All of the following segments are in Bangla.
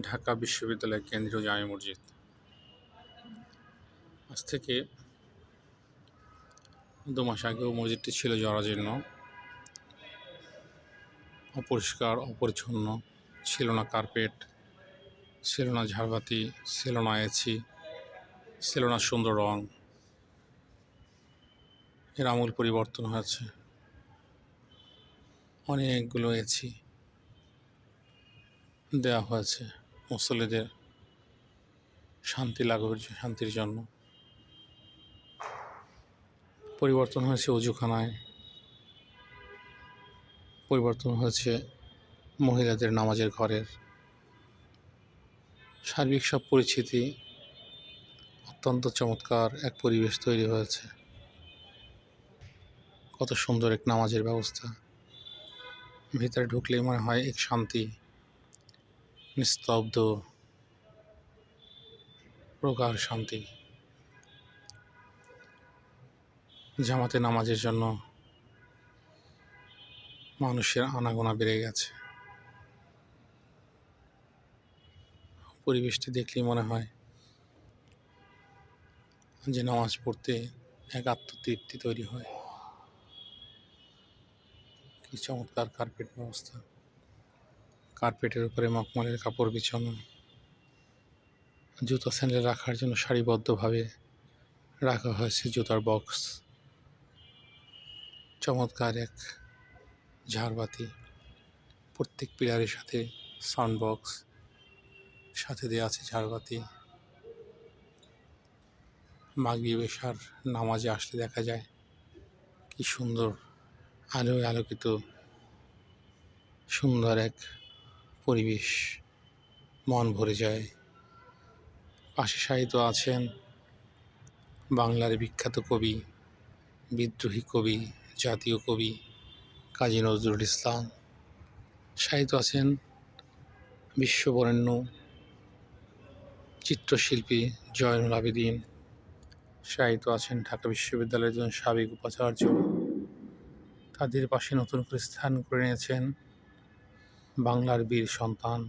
ঢাকা বিশ্ববিদ্যালয় কেন্দ্রীয় জামে মসজিদ। আজ থেকে দু মাস আগেও মসজিদটি ছিল জরাজীর্ণ, অপরিষ্কার, অপরিচ্ছন্ন, ছিল না কার্পেট, ছিল না ঝাড়বাতি, ছিল না এসি ছিল না সুন্দর রং। এর আমূল পরিবর্তন হয়েছে। অনেকগুলো এসি দেওয়া হয়েছে। মুসল্লিদের শান্তি লাঘবের শান্তির জন্য। পরিবর্তন হয়েছে অজুখানায়। পরিবর্তন হয়েছে মহিলাদের নামাজের ঘরের। সার্বিক সব পরিস্থিতি অত্যন্ত চমৎকার এক পরিবেশ তৈরি হয়েছে। কত সুন্দর এক নামাজের ব্যবস্থা। ভিতরে ঢুকলেই মনে হয় এক শান্তি। নিস্তব্ধ প্রগাঢ় শান্তি। জামাতে নামাজের জন্য মানুষের আনাগোনা বেড়ে গেছে। পরিবেশটি দেখলেই মনে হয় যে নামাজ পড়তে এক আত্মতৃপ্তি তৈরি হয়। কি চমৎকার কার্পেট ব্যবস্থা। কার্পেটের উপরে মখমলের কাপড় বিছানো, জুতো স্যান্ডেল রাখার জন্য সারিবদ্ধভাবে রাখা হয়েছে জুতার বক্স, চমৎকার এক ঝাড়বাতি, প্রত্যেক পিলারের সাথে সাউন্ড বক্স, সাথে দেওয়া আছে ঝাড়বাতি। মাগরিব এশার নামাজে আসলে দেখা যায় কি সুন্দর আলোয় আলোকিত, সুন্দর এক পরিবেশ, মন ভরে যায়। পাশে সাহিত্য আছেন বাংলার বিখ্যাত কবি, বিদ্রোহী কবি, জাতীয় কবি কাজী নজরুল ইসলাম। সাহিত্য আছেন বিশ্ববরেণ্য চিত্রশিল্পী জয়নুল আবেদিন। সাহিত্য আছেন ঢাকা বিশ্ববিদ্যালয়ের একজন সাবেক উপাচার্য। তাদের পাশে নতুন করে স্থান করে নিয়েছেন বাংলার বীর সন্তান।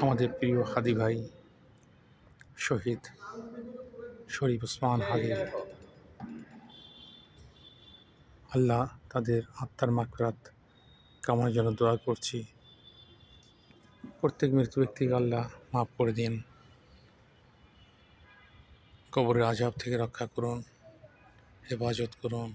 আমাদের প্রিয় হাদি ভাই, শহীদ শরীফ ওসমান হাদি। আল্লাহ তাদের আত্মার মাকরাত কামানোর জন্য দোয়া করছি। প্রত্যেক মৃত ব্যক্তিকে আল্লাহ মাফ করে দিন। কবরের আজাব থেকে রক্ষা করুন। হেফাজত করুন।